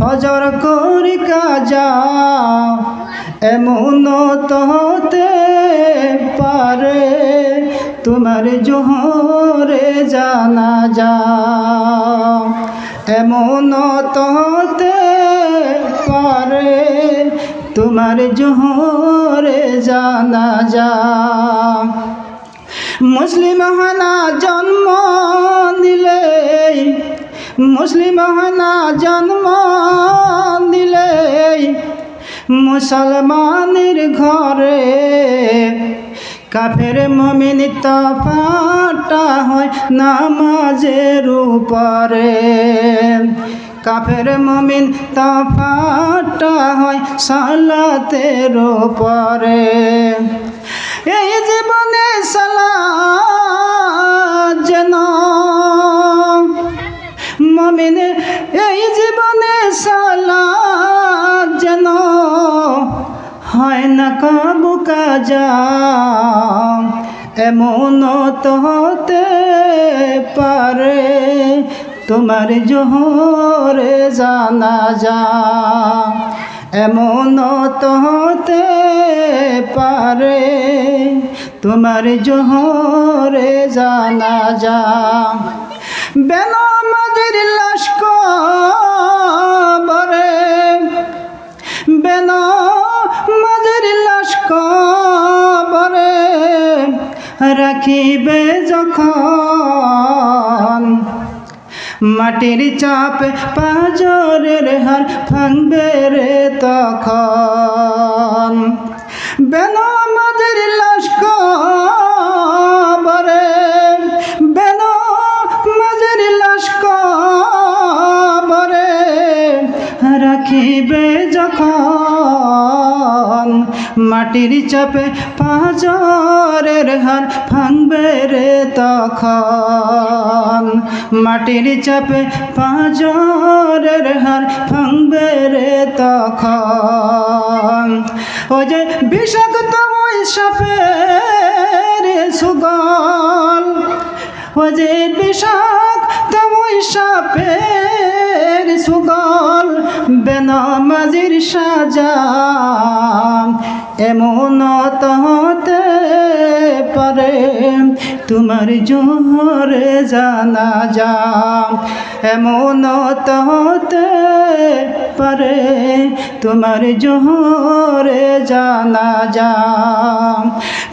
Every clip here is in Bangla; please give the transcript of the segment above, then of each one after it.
ফজর করে কাজা, এমন তো হতে পারে তোমার জোহরে জানা যা এমন তো হতে পারে তোমার জোহরে জানা যা মুসলিম হানা জন্ম দিলে মুসলিম হানা জন্ম দিলে মুসলমানের ঘরে কাফের মমিন তফাটা হয় নামাজের উপরে। কাফের মমিন তফাটা হয় সালাতের উপরে। এই জীবনে সালা হয় না কাবু কাজা এমন তো হতে পারে তোমার জোহরে জানা যা এমন তো হতে পারে তোমার জোহরে জানা যা বেনামাজের লাশ রাখিবে যখন মাটির চাপে পাজরের হার ভাঙবে রে তখন। বেনামাজের মাটির চাপে পাজরের হার ভাঙবে রে তখন। মাটির চাপে পাজরের হার ভাঙবে রে তখন। ও যে বিষাক্ত সাপের সুগল, ও যে বিষাক্ত সাপের সুগল, বেনামাজির সাজা। এমন হতে পারে, তোমার জোহরে জানা যা এমন হতে পারে, তোমার জোহরে জানা যা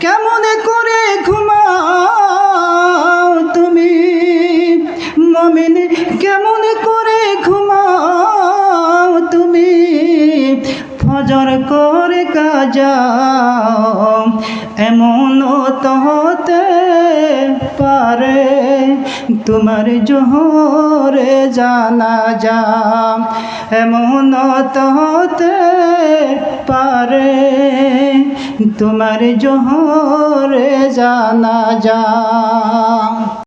কেমন করে ঘুমাও তুমি, মমিন ফজর করে এমন তো হতে পারে তোমার জোহরে জানা যা, এমন তো হতে পারে তোমার জোহরে জানা যা।